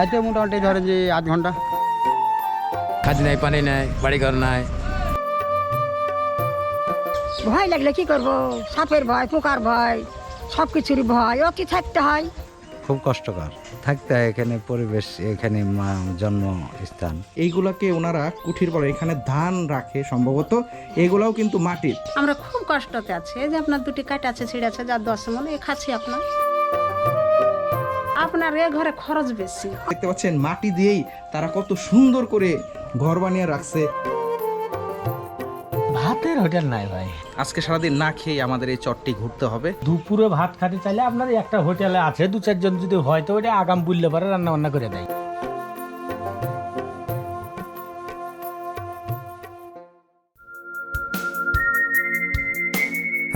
এতে মোটামুটি ধরেন যে আধ ঘণ্টা খাদ্য নাই পানি নাই বাড়িঘর নাই ভয় লাগলে কি করব সাপের ভয় পোকার ভয় সব কিছুরই ভয় ও কি থাকতে হয় খুব কষ্টকর থাকতে হয় এখানে পরিবেশ এখানে মা- জন্মস্থান এইগুলাকে ওনারা কুঠির বলে এখানে ধান রাখে সম্ভবত। এগুলাও কিন্তু মাটির। আমরা খুব কষ্টতে আছে। যে আপনার দুটি কাট আছে ছিঁড়ে আছে যার দশ মনে এ খাচ্ছি আপনার আপনার এ ঘরে খরচ বেশি। দেখতে পাচ্ছেন মাটি দিয়েই তারা কত সুন্দর করে ঘর বানিয়ে রাখছে। ভাতের হোটেল নাই ভাই। আজকে সারাদিন না খেয়ে আমাদের এই চটটি ঘুরতে হবে। দুপুরে ভাত খাতে চাইলে আপনার একটা হোটেলে আছে দু চারজন যদি হয় তো ওটা আগাম বুললে পারে রান্না বান্না করে দেয়।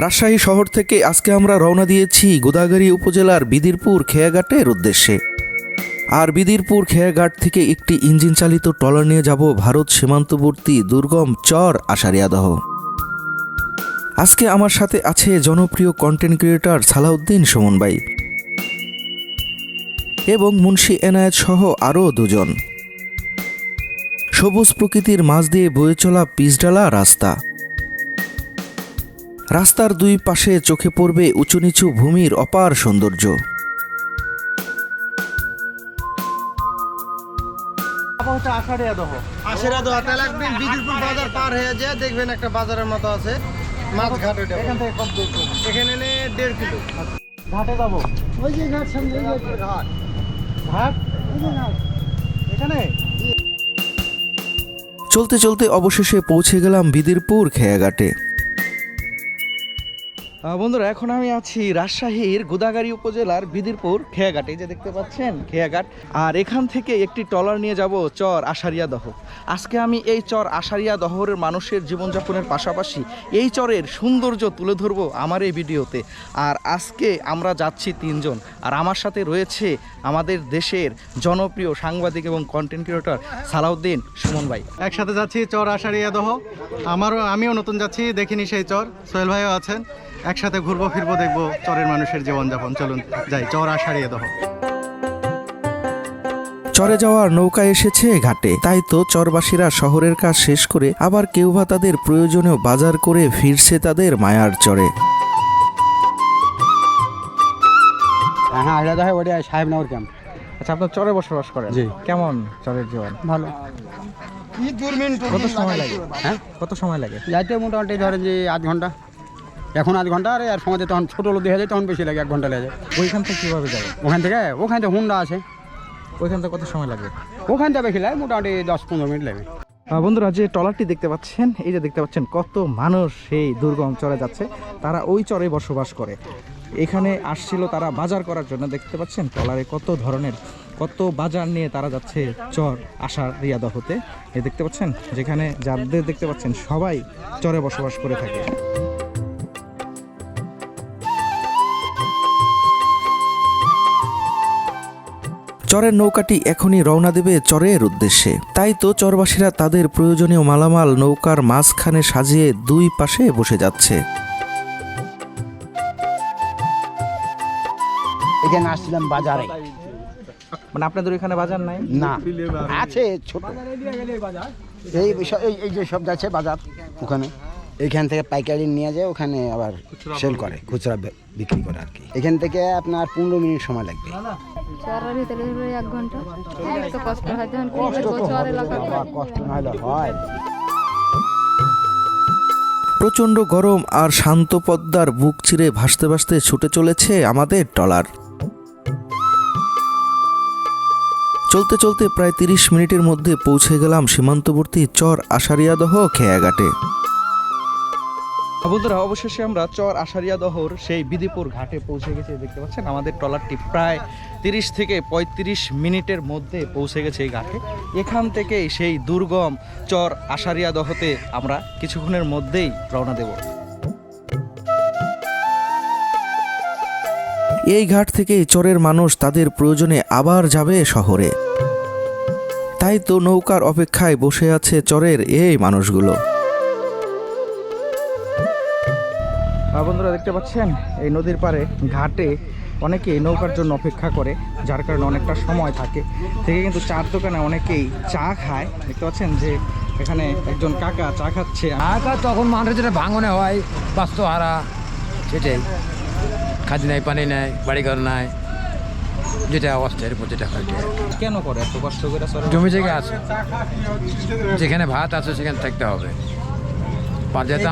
রাজশাহী শহর থেকে আজকে আমরা রওনা দিয়েছি গোদাগাড়ি উপজেলার বিদিরপুর খেয়াঘাটের উদ্দেশ্যে। আর বিদিরপুর খেয়াঘাট থেকে একটি ইঞ্জিন চালিত ট্রলার নিয়ে যাব ভারত সীমান্তবর্তী দুর্গম চর আষাঢ়িয়াদহ আজকে আমার সাথে আছে জনপ্রিয় কন্টেন্ট ক্রিয়েটর সালাউদ্দিন সুমন ভাই। এবং মুন্সি এনায়েত সহ আরও দুজন। সবুজ প্রকৃতির মাঝ দিয়ে বয়ে চলা পিচডালা রাস্তা। রাস্তার দুই পাশে চোখে পড়বে উঁচু নিচু ভূমির অপার সৌন্দর্য। আশেরা দোয়াতে বাজার পার হয়ে যায় দেখবেন একটা বাজারের মতো আছে মাছ ঘাট এখান থেকে কত এখানে দেড় কিলো। ঘাটে যাব। ওই যে ঘাট সামনে ঘাট। ঘাট। এখানে? চলতে চলতে অবশেষে পৌঁছে গেলাম বিদিরপুর খেয়াঘাটে। বন্ধুরা, এখন আমি আছি রাজশাহীর গোদাগাড়ি উপজেলার বিদিরপুর খেয়াঘাট। এই যে দেখতে পাচ্ছেন, খেয়াঘাট। আর এখান থেকে একটি ট্রলার নিয়ে যাব চর আষাঢ়িয়া দহ। আজকে আমি এই চর আষাঢ়িয়া দহরের মানুষের জীবনযাপনের পাশাপাশি এই চরের সৌন্দর্য তুলে ধরবো আমার এই ভিডিওতে। আর আজকে আমরা যাচ্ছি তিনজন। আর আমার সাথে রয়েছে আমাদের দেশের জনপ্রিয় সাংবাদিক এবং কন্টেন্ট ক্রিয়েটর সালাউদ্দিন সুমন ভাই। একসাথে যাচ্ছি চর আষাঢ়িয়া দহ। আমারও, আমিও নতুন যাচ্ছি, দেখিনি সেই চর। সোহেল ভাইও আছেন। একসাথে ঘুরবো ফিরবো দেখব চরের মানুষের জীবনযাপন। চলুন যাই চর আষাঢ়িয়া দহ চরে যাওয়ার নৌকা এসেছে ঘাটে। তাই তো চরবাসীরা শহরের কাজ শেষ করে আবার কেউ বা তাদের প্রয়োজনীয় বাজার করে ফিরছে তাদের মায়ার চরে। হ্যাঁ আষাঢ়িয়া দহ ওটা সাহেবনগর ক্যাম্প আচ্ছা আপনার চরে বসবাস করেন? জি। কেমন চরের জীবন? ভালো। কি কত সময় লাগে? হ্যাঁ? কত সময় লাগে? যাইতে মোটামুটি ধরেন যে আধ ঘণ্টা। এখন আধ ঘণ্টা আর আর সময় তখন ছোটো লোক দেখা যায় তখন বেশি লাগে এক ঘণ্টা লেগে যায়। ওইখান থেকে কীভাবে যাবে? ওখান থেকে ওখান থেকে হুন্ডা আছে। ওইখান থেকে কত সময় লাগে ওখান থেকে বেশি লাগে মোটামুটি দশ পনেরো মিনিট লাগে। বন্ধুরা যে ট্রলারটি দেখতে পাচ্ছেন এই যে দেখতে পাচ্ছেন কত মানুষ সেই দুর্গম চরে যাচ্ছে। তারা ওই চরে বসবাস করে। এখানে আসছিল তারা বাজার করার জন্য। দেখতে পাচ্ছেন ট্রলারে কত ধরনের কত বাজার নিয়ে তারা যাচ্ছে চর আশার রিয়াদা হতে এ দেখতে পাচ্ছেন যেখানে যাদের দেখতে পাচ্ছেন সবাই চরে বসবাস করে থাকে। চরের নৌকাটি এখনই রওনা দেবে চরের উদ্দেশ্যে। তাই তো চরবাসীরা তাদের প্রয়োজনীয় মালামাল নৌকার মাঝখানে সাজিয়ে দুই পাশে বসে যাচ্ছে। এখানে আসছিলাম বাজারে। মানে আপনাদের ওইখানে বাজার নাই? না আছে ছোট। এই বিষয়- এই এই যে সব যাচ্ছে বাজার ওখানে। এখান থেকে পাইকারি নিয়ে যায় ওখানে আবার সেল করে খুচরা বিক্রি করে আর কি। এখান থেকে আপনার পনেরো মিনিট সময় লাগবে। চরের ভিতরে ধরো এক ঘণ্টা। তো কষ্ট হয় তখন চর এলাকা কষ্ট না হলে হয়। প্রচণ্ড গরম আর শান্ত পদ্মার বুক চিরে ভাসতে ভাসতে ছুটে চলেছে আমাদের ট্রলার চলতে চলতে প্রায় তিরিশ মিনিটের মধ্যে পৌঁছে গেলাম সীমান্তবর্তী চর আষাঢ়িয়াদহ খেয়াঘাটে। বন্ধুরা, অবশেষে আমরা চর আষাঢ়িয়া দহর সেই বিদিপুর ঘাটে পৌঁছে গেছি। দেখতে পাচ্ছেন, আমাদের ট্রলারটি প্রায় তিরিশ থেকে পঁয়ত্রিশ মিনিটের মধ্যে পৌঁছে গেছে এই ঘাটে। এখান থেকে সেই দুর্গম চর আষাঢ়িয়া দহতে আমরা কিছুক্ষণের মধ্যেই রওনা দেব। এই ঘাট থেকে চরের মানুষ তাদের প্রয়োজনে আবার যাবে শহরে। তাই তো নৌকার অপেক্ষায় বসে আছে চরের এই মানুষগুলো। বন্ধুরা দেখতে পাচ্ছেন? এই নদীর পাড়ে ঘাটে অনেকেই নৌকার জন্য অপেক্ষা করে যার কারণে অনেকটা সময় থাকে। থেকে কিন্তু চার দোকানে অনেকেই চা খায়। দেখতে পাচ্ছেন যে এখানে একজন কাকা চা খাচ্ছে। আঁকা তখন মানুষের যেটা ভাঙনে হয় বাস্তুহারা সেটাই খাদি নাই পানি নাই বাড়িঘর নাই যেটা অবস্থার উপর যেটা হয়। কেন করে? এত কষ্ট করে জমি জায়গা আছে। যেখানে ভাত আছে সেখানে থাকতে হবে।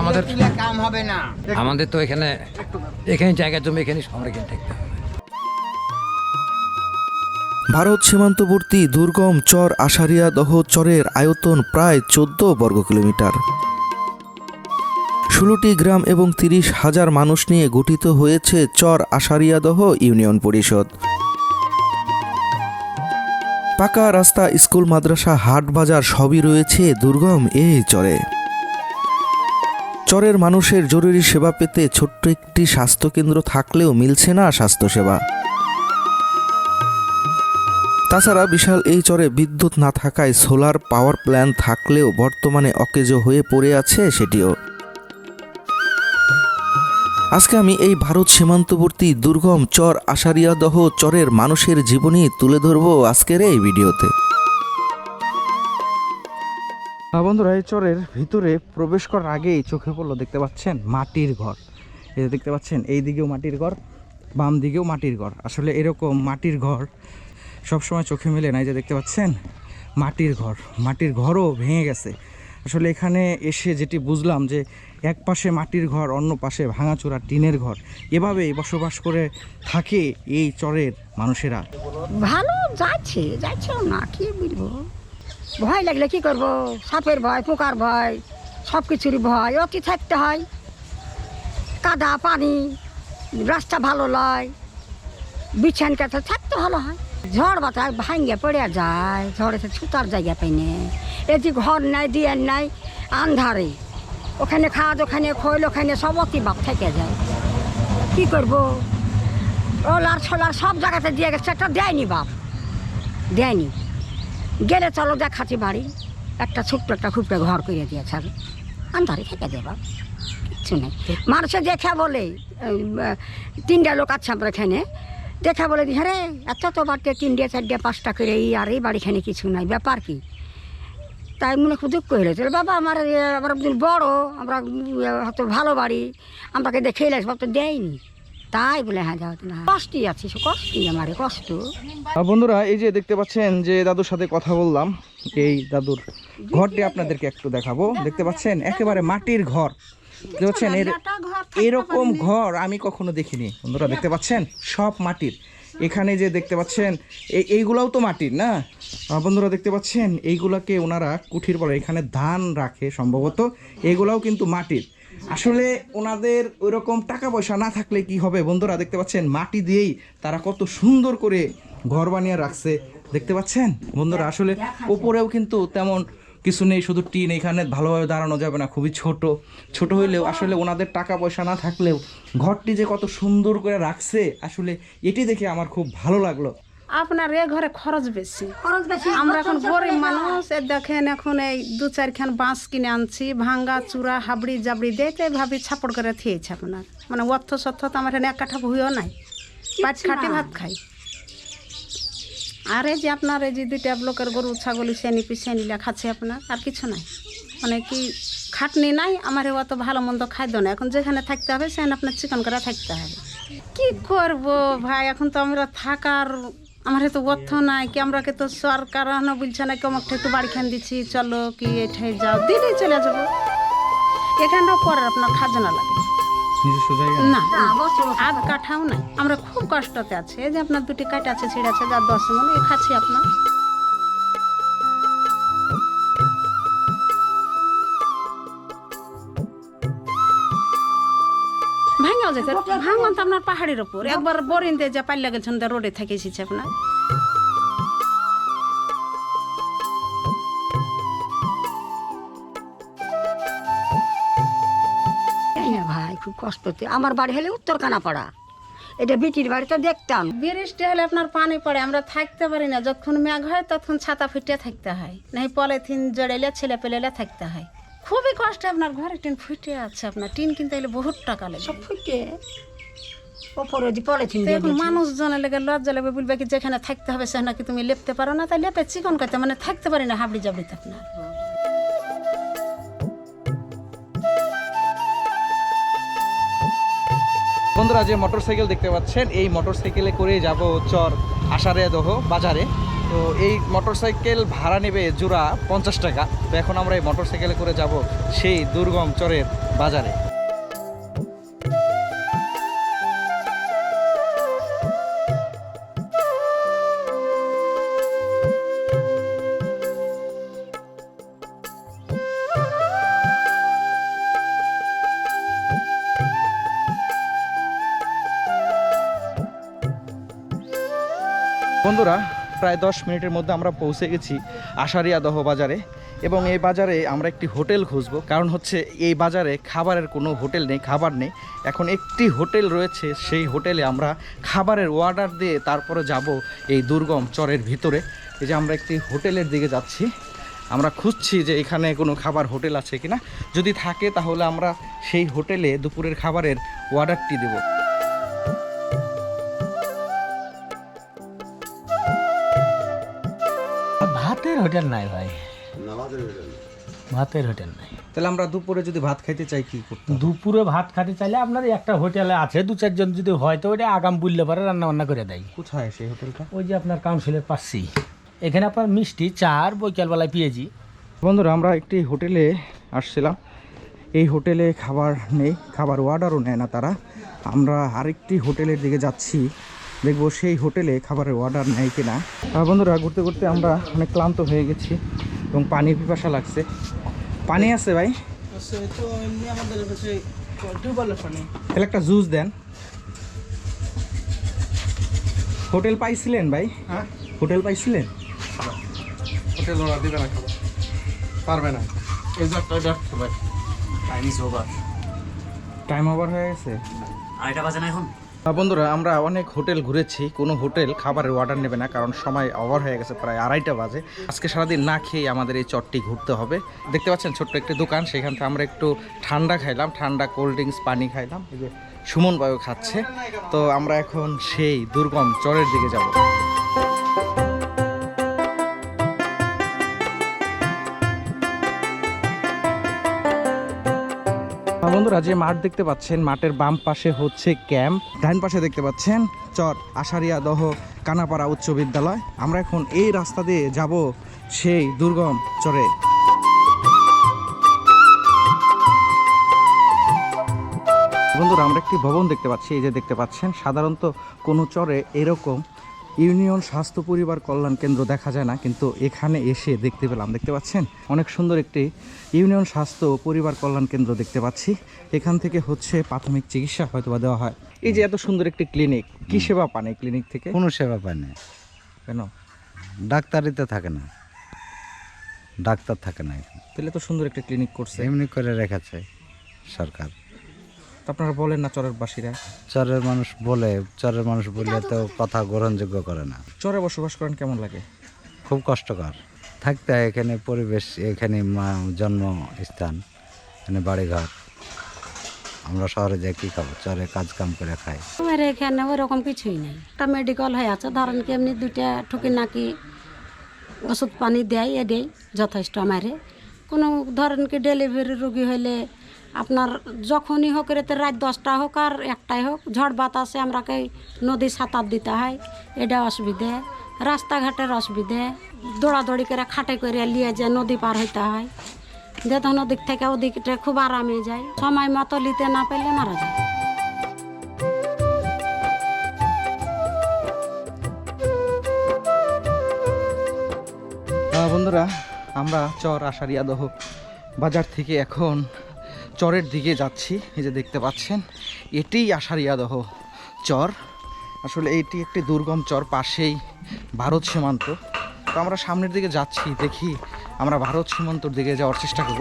আমাদের কাম হবে না। আমাদের তো এখানে এখানে জায়গা জমি এখানে থাকতে হবে ভারত সীমান্তবর্তী দুর্গম চর আষাঢ়িয়া দহ চরের আয়তন প্রায় চোদ্দ বর্গ কিলোমিটার। ষোলোটি গ্রাম এবং তিরিশ হাজার মানুষ নিয়ে গঠিত হয়েছে চর আষাঢ়িয়াদহ ইউনিয়ন পরিষদ। পাকা রাস্তা স্কুল মাদ্রাসা হাট বাজার সবই রয়েছে দুর্গম এই চরে। চরের মানুষের জরুরি সেবা পেতে ছোট্ট একটি স্বাস্থ্যকেন্দ্র থাকলেও মিলছে না স্বাস্থ্যসেবা। তাছাড়া বিশাল এই চরে বিদ্যুৎ না থাকায় সোলার পাওয়ার প্ল্যান্ট থাকলেও বর্তমানে অকেজো হয়ে পড়ে আছে সেটিও। আজকে আমি এই ভারত সীমান্তবর্তী দুর্গম চর আষাঢ়িয়াদহ চরের মানুষের জীবনী তুলে ধরব আজকের এই ভিডিওতে। বন্ধুরা, এই চরের ভিতরে প্রবেশ করার আগেই চোখে পড়ল, দেখতে পাচ্ছেন? মাটির ঘর। এই দেখতে পাচ্ছেন, এই দিকেও মাটির ঘর, বাম দিকেও মাটির ঘর। আসলে এরকম মাটির ঘর সবসময় চোখে মেলে না। এই যে দেখতে পাচ্ছেন? মাটির ঘর। মাটির ঘরও ভেঙে গেছে। আসলে এখানে এসে যেটি বুঝলাম যে, এক পাশে মাটির ঘর, অন্য পাশে ভাঙাচোরা টিনের ঘর। এভাবেই বসবাস করে থাকে এই চরের মানুষেরা। ভালো যাচ্ছে, যাচ্ছেও না, কি বলব? ভয় লাগলে কি করব? সাপের ভয়, পোকার ভয় সব কিছুরই ভয়। অতি থাকতে হয়। কাদা, পানি, রাস্তা ভালো লয়, বিছান কাছে থাকতে ভালো হয়। ঝড় বাতাস ভাঙ্গে পড়ে যায় ঝড়েতে ছুতার জায়গা পাই না। এই ঘর নাই, দিয়ার নাই, আন্ধারে। ওখানে খাদ, ওখানে খোল, ওখানে সব অতি বাপ থেকে যায়। কি করব? ওলার ছোলার সব জায়গাতে দিয়ে গেছে, একটা দেয়নি বাপ। দেয়নি। গেলে চলো, দেখাচ্ছি বাড়ি। একটা ছোট্ট একটা খুবটা ঘর করে দিয়েছে আর আন্ধারে থেকে দে বাপ কিচ্ছু নেই। মানুষে দেখে বলে তিনটা লোক আছে আমরা এখানে। দেখে বলে দি হ্যাঁ এত তো বাড়তে তিনটে, চারটে, পাঁচটা করে এই আর এই বাড়িখানে কিছু নাই, ব্যাপার কি? তাই মনে খুব দুঃখ হয়েছে বাবা, আমার আমরা বড়, আমরা হয়তো ভালো বাড়ি, আমাকে দেখে এলে বাবা তো দেয়নি। তাই বলে হ্যাঁ যাও না কষ্টই আছি কষ্টই আমার কষ্ট। বন্ধুরা, এই যে দেখতে পাচ্ছেন যে দাদুর সাথে কথা বললাম, এই দাদুর ঘরটি আপনাদেরকে একটু দেখাবো। দেখতে পাচ্ছেন, একেবারে মাটির ঘর। দেখতে এর এরকম ঘর আমি কখনো দেখিনি। বন্ধুরা, দেখতে পাচ্ছেন, সব মাটির। এখানে যে দেখতে পাচ্ছেন এই এইগুলাও তো মাটির, না? বন্ধুরা, দেখতে পাচ্ছেন, এইগুলাকে ওনারা কুঠির বলে, এখানে ধান রাখে সম্ভবত এইগুলাও কিন্তু মাটির। আসলে ওনাদের ওইরকম টাকা পয়সা না থাকলে কি হবে? বন্ধুরা, দেখতে পাচ্ছেন, মাটি দিয়েই তারা কত সুন্দর করে ঘর বানিয়ে রাখছে। দেখতে পাচ্ছেন? বন্ধুরা, আসলে ওপরেও কিন্তু তেমন কিছু নেই, শুধু টিন এখানে ভালোভাবে দাঁড়ানো যাবে না, খুবই ছোট। ছোট হইলেও আসলে ওনাদের টাকা পয়সা না থাকলেও ঘরটি যে কত সুন্দর করে রাখছে, আসলে এটি দেখে আমার খুব ভালো লাগল। আপনার এ ঘরে খরচ বেশি। খরচ বেশি? আমরা এখন গরিব মানুষ এ দেখেন এখন এই দু চারখান বাঁশ কিনে আনছি ভাঙ্গা চূড়া হাবড়ি জাবড়ি দিয়ে তো ভাবি ছাপড় করে থিয়েছে আপনার। মানে অর্থ সত্য তো আমার এখানে এক কাঠা ভুইও নাই। পাঁচ খাটি ভাত খাই। আর এই যে আপনার এই যে দুইটা লোকের গরু ছাগলি শ্রেণি পিছিয়ে খাচ্ছে আপনার আর কিছু নাই। মানে কি খাটনি নাই আমার অত ভালো মন্দ খাদ্য না এখন যেখানে থাকতে হবে সেখানে আপনার চিকন করে থাকতে হবে। কি করব ভাই? এখন তো আমরা থাকার আমার তো অর্থ নাই কি আমরাকে তো সরকার বলছে না কি আমাকে একটু বাড়ি খান দিচ্ছি। চলো কি এঠাই যাও। দিলেই চলে যাব। এখানটাও পরে আপনার খাজনা লাগে। না আধ কাঠাও নাই। আমরা খুব কষ্টতে আছে। যে আপনার দুটি কাঠ আছে ছিঁড়ে আছে যার দশ মন এ খাচ্ছি আপনার। ভাঙন তো আপনার পাহাড়ের ওপর একবার যা পাল্লা গেছেন রোডে থেকে এসেছে আপনার। ভাই খুব কষ্টতে আমার বাড়ি হলে উত্তর কানাপাড়া এটা বিটির বাড়িতে দেখতাম। বৃষ্টি হলে আপনার পানি পড়ে আমরা থাকতে পারি না। যখন মেঘ হয় তখন ছাতা ফুটে থাকতে হয়। নাই পলিথিন জড়াইলে ছেলে পেলেলে থাকতে হয়। খুবই কষ্ট আপনার ঘরে টিন ফুটে আছে আপনার টিন কিনতে গেলে বহুত টাকা লাগে। সব ফুটে। ওপরে যে পলিথিন এখন মানুষজনের লেগে লজ্জা লাগবে বলবে কি যেখানে থাকতে হবে সেখানে কি তুমি লেপতে পারো না। তাই লেপে চিকন করতে মানে থাকতে পারি না হাবড়ি জাবড়িতে আপনার। বন্ধুরা যে মোটরসাইকেল দেখতে পাচ্ছেন এই মোটরসাইকেলে করে যাব চর আষাঢ়ে দহ বাজারে। তো এই মোটরসাইকেল ভাড়া নেবে জোড়া পঞ্চাশ টাকা। তো এখন আমরা এই মোটরসাইকেলে করে যাব সেই দুর্গম চরের বাজারে। বন্ধুরা প্রায় দশ মিনিটের মধ্যে আমরা পৌঁছে গেছি আষাঢ়িয়া দহ বাজারে। এবং এই বাজারে আমরা একটি হোটেল খুঁজবো। কারণ হচ্ছে এই বাজারে খাবারের কোনো হোটেল নেই, খাবার নেই। এখন একটি হোটেল রয়েছে, সেই হোটেলে আমরা খাবারের অর্ডার দিয়ে তারপরে যাব এই দুর্গম চরের ভিতরে। এই যে আমরা একটি হোটেলের দিকে যাচ্ছি। আমরা খুঁজছি যে এখানে কোনো খাবার হোটেল আছে কিনা। যদি থাকে তাহলে আমরা সেই হোটেলে দুপুরের খাবারের অর্ডারটি দেবো। হোটেল নাই ভাই। ভাতের হোটেল নাই। তাহলে আমরা দুপুরে যদি ভাত খাইতে চাই কি করতে হবে? দুপুরে ভাত খেতে চাইলে আপনার একটা হোটেলে আছে দু চারজন যদি হয় তো ওইটা আগাম বুঝলে পারে রান্না বান্না করে দেয়। কোথায় সেই হোটেলটা? ওই যে আপনার কাউন্সিলের পাচ্ছি এখানে আপনার মিষ্টি চার বৈকালবেলায় পেয়েছি বন্ধুরা আমরা একটি হোটেলে আসছিলাম। এই হোটেলে খাবার নেই খাবার অর্ডারও নেয় না তারা। আমরা আরেকটি হোটেলের দিকে যাচ্ছি। দেখব সেই হোটেলে খাবারের অর্ডার নেয় কিনা। আর বন্ধুরা ঘুরতে ঘুরতে আমরা অনেক ক্লান্ত হয়ে গেছি এবং পানির পিপাসা লাগছে। পানি আছে ভাই? তাহলে একটা জুস দেন। হোটেল পাইছিলেন ভাই? হ্যাঁ। হোটেল পাইছিলেন? হোটেল ওরা দিবে না খাবার। পারবে না। এই যে একটা ডাক ভাই। Time is over time over হয়ে গেছে। আড়াইটা বাজে না এখন? বন্ধুরা, আমরা অনেক হোটেল ঘুরেছি। কোনো হোটেল খাবারের অর্ডার নেবে না, কারণ সময় ওভার হয়ে গেছে, প্রায় আড়াইটা বাজে। আজকে সারাদিন না খেয়ে আমাদের এই চটটি ঘুরতে হবে। দেখতে পাচ্ছেন ছোট্ট একটি দোকান, সেখান থেকে আমরা একটু ঠান্ডা খাইলাম, ঠান্ডা কোল্ড ড্রিঙ্কস পানি খাইলাম। এই যে সুমন বায়ু খাচ্ছে। তো আমরা এখন সেই দুর্গম চরের দিকে যাব। বন্ধুরা যে মাঠ দেখতে পাচ্ছেন, মাঠের বাম পাশে হচ্ছে ক্যাম্প। ডান পাশে দেখতে পাচ্ছেন চর আষাঢ়িয়া দহ কানাপাড়া উচ্চ বিদ্যালয়। আমরা এখন এই রাস্তা দিয়ে যাব সেই দুর্গম চরে। বন্ধুরা, আমরা একটি ভবন দেখতে পাচ্ছি, এই যে দেখতে পাচ্ছেন, সাধারণত কোনো চরে এরকম ইউনিয়ন স্বাস্থ্য পরিবার কল্যাণ কেন্দ্র দেখা যায় না কিন্তু এখানে এসে দেখতে পেলাম। দেখতে পাচ্ছেন? অনেক সুন্দর একটি ইউনিয়ন স্বাস্থ্য পরিবার কল্যাণ কেন্দ্র দেখতে পাচ্ছি। এখান থেকে হচ্ছে প্রাথমিক চিকিৎসা হয়তো বা দেওয়া হয়। এই যে এত সুন্দর একটি ক্লিনিক কি সেবা পান এই ক্লিনিক থেকে? কোনো সেবা পায় না। কেন? ডাক্তারিতে থাকে না। ডাক্তার থাকে না এখানে। তাহলে তো সুন্দর একটি ক্লিনিক করছে। এমনি করে রেখেছে সরকার। তো আপনারা বলেন না চরের বাসীরা। চরের মানুষ বলে চরের মানুষ বললে তো কথা গ্রহণযোগ্য করে না। চরে বসবাস করেন কেমন লাগে? খুব কষ্টকর। থাকতে হয় এখানে পরিবেশ এখানে জন্মস্থান এখানে বাড়িঘর। আমরা শহরে যাই কী খাব? চরে কাজ কাম করে খাই। আমার এখানে ওরকম কিছুই নেই। একটা মেডিকেল হয়ে আছে ধরেন কি এমনি দুইটা ঠুকি নাকি ওষুধ পানি দেয় এ দেয় যথেষ্ট আমারে। কোনো ধরেন কি ডেলিভারি রুগী হইলে আপনার যখনই হোক রাতে রাত দশটা হোক আর একটাই হোক, ঝড় বাতাসে আমরাকে নদী সাঁতার দিতে হয়। এটা অসুবিধে। রাস্তাঘাটের অসুবিধে। দৌড়াদৌড়ি করে খাটে করে নিয়ে যে নদী পার হইতে হয়। যেহেতু নদীর থেকে ওদিকটা খুব আরামে যায়। সময় মতো নিতে না পেলে মারা যায়। বন্ধুরা, আমরা চর আষাঢ়িয়া দহ বাজার থেকে এখন চরের দিকে যাচ্ছি, এই যে দেখতে পাচ্ছেন, এটিই আষাঢ়িয়াদহ চর। আসলে এটি একটি দুর্গম চর, পাশেই ভারত সীমান্ত। তো আমরা সামনের দিকে যাচ্ছি, দেখি আমরা ভারত সীমান্তর দিকে যাওয়ার চেষ্টা করব।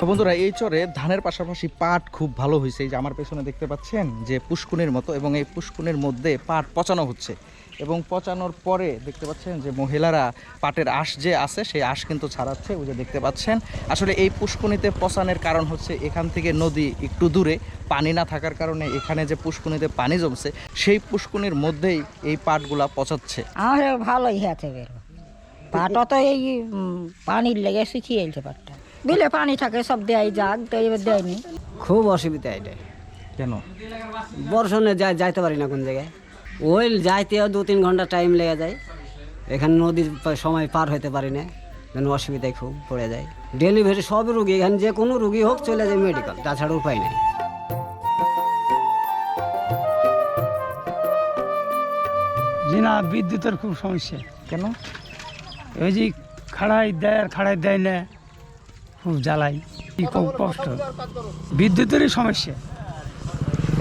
তো বন্ধুরা, এই চরে ধানের পাশাপাশি পাট খুব ভালো হয়েছে। এই যে আমার পেছনে দেখতে পাচ্ছেন যে পুষ্কুনির মতো এবং এই পুষ্কুনির মধ্যে পাট পচানো হচ্ছে। এবং পচানোর পরে দেখতে পাচ্ছেন যে মহিলারা পাটের আঁশ যে আছে, সেই আঁশ কিন্তু ছাড়াচ্ছে। ওই যে দেখতে পাচ্ছেন, আসলে এই পুষ্কুনিতে পচানের কারণ হচ্ছে এখান থেকে নদী একটু দূরে, পানি না থাকার কারণে এখানে যে পুষ্কুনিতে পানি জমছে, সেই পুষ্কুনির মধ্যেই এই পাটগুলা পচাচ্ছে। আমার ভালোই হয়েছে বের। পাটা তো এই পানির লেগে শুকিয়ে গেছে পাটটা। বিলে পানি থাকে সব দেয় যাক তো এবার দেয়নি। খুব অসুবিধা এটা। কেন? বর্ষণে যাই যাইতে পারি না কোন জায়গায়। ওই যাইতেও দু তিন ঘণ্টা টাইম লেগে যায়। এখানে নদীর সময় পার হতে পারি না যেন অসুবিধায় খুব পড়ে যায়। ডেলিভারি সব রুগী এখানে যে কোনো রুগী হোক চলে যায় মেডিকেল তাছাড়া উপায় নেই। যে না বিদ্যুতের খুব সমস্যা। কেন? ওই যে খাড়াই দেয় আর খাড়াই দেয় না খুব জ্বালাই। কি খুব কষ্ট? বিদ্যুতেরই সমস্যা।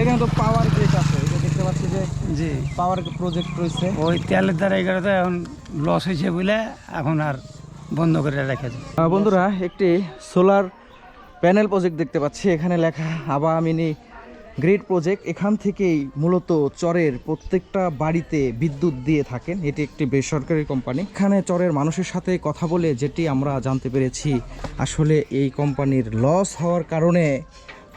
এখানে তো পাওয়ার গ্রিড আছে দেখতে পাচ্ছি যে জি। পাওয়ার প্রজেক্ট রয়েছে। ওই তেলের দ্বারা এগুলো তো এখন লস হয়েছে বলে এখন আর বন্ধ করে রেখেছে বন্ধুরা একটি সোলার প্যানেল প্রজেক্ট দেখতে পাচ্ছি। এখানে লেখা আবামিনী গ্রিড প্রজেক্ট এখান থেকেই মূলত চরের প্রত্যেকটা বাড়িতে বিদ্যুৎ দিয়ে থাকেন। এটি একটি বেসরকারি কোম্পানি। এখানে চরের মানুষের সাথে কথা বলে যেটি আমরা জানতে পেরেছি, আসলে এই কোম্পানির লস হওয়ার কারণে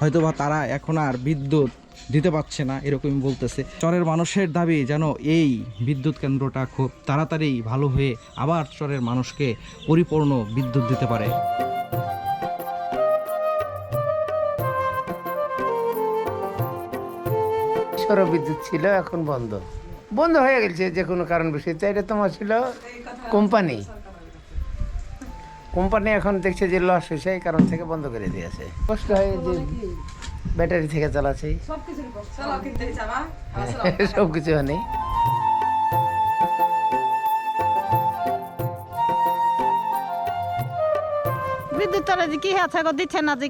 হয়তোবা তারা এখন আর বিদ্যুৎ দিতে পারছে না, এরকমই বলতেছে। চরের মানুষের দাবি যেন এই বিদ্যুৎ কেন্দ্রটা খুব তাড়াতাড়ি ভালো হয়ে আবার চরের মানুষকে পরিপূর্ণ বিদ্যুৎ দিতে পারে। সৌর বিদ্যুৎ ছিল, এখন বন্ধ। বন্ধ হয়ে গেছে যে কোনো কারণ বিষয়তে এটা তোমার ছিল কোম্পানি। কোম্পানি এখন দেখছে যে লস হয়েছে, এই কারণ থেকে বন্ধ করে দিয়েছে। কষ্ট হয় যে ব্যাটারি থেকে চালাচ্ছে। সব কিছু হয়নি। বিদ্যুৎ তারা যে কি গো, দিচ্ছে না যে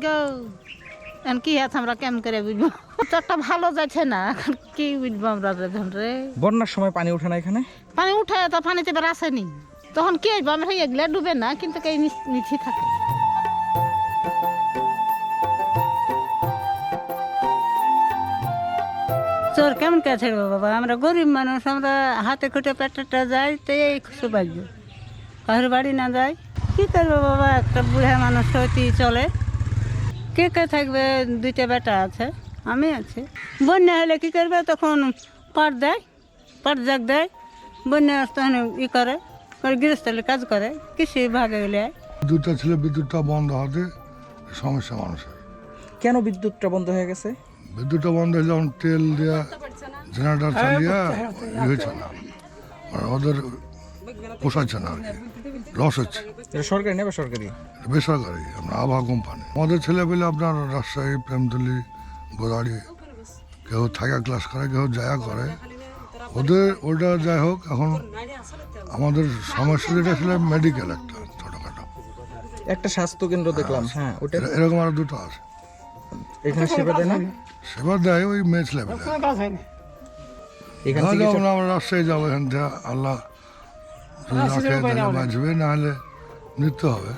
এখন কি আছে আমরা কেমন করে বুঝব? তো একটা ভালো যাচ্ছে না এখন কি বুঝব আমরা রে ধন রে? বন্যার সময় পানি ওঠে না এখানে? পানি উঠে তো পানিতে এবার আসেনি। তখন কি হইব? আমরা এগুলা ডুবে না কিন্তু নিচ- নিচে থাকে। চোর কেমন কে ছাড়বো বাবা? আমরা গরিব মানুষ আমরা হাতে খুঁটে পেটটা যাই তো এই সৌভাগ্য। কারোর বাড়ি না যাই কি করব বাবা? একটা বুড়া মানুষ হইতেই চলে। কে কে থাকবে? দুইটা বেটা আছে আমি আছি। বন্যা হলে কি করবে? তখন পাট দেয় পাট জাগ দেয়। বন্যা তখন ই করে করে গৃহস্থলে কাজ করে কৃষি ভাগে গেলে বিদ্যুৎটা ছিল বিদ্যুৎটা বন্ধ হতে সমস্যা মানুষের। কেন বিদ্যুৎটা বন্ধ হয়ে গেছে? বিদ্যুৎটা বন্ধ হয়ে যখন তেল দেওয়া জেনারেটার চালিয়ে ই হয়েছে না। ওদের পোষাচ্ছে না আর কি। লস হচ্ছে। এটা সরকারি না বেসরকারি? বেসরকারি আমরা আবহাওয়া কোম্পানি। আমাদের ছেলেপেলে আপনার রাজশাহী প্রেমতলি গোদাড়ি কেউ থাকা ক্লাস করে কেউ জায়গা করে। ওদের ওটা যাই হোক এখন আমাদের সমস্যা যেটা ছিল মেডিকেল একটা ছোটোখাটো। একটা স্বাস্থ্য কেন্দ্র দেখলাম হ্যাঁ ওটা এরকম আরও দুটো আছে। এখানে সেবা দেয় না? সেবা দেয় ওই মেয়ে ছেলেপেলে এখান থেকে যাব না আমরা রাজশাহী যাব এখান থেকে আল্লাহ যদি রাখে তাহলে বাঁচবে না হলে মৃত্যু হবে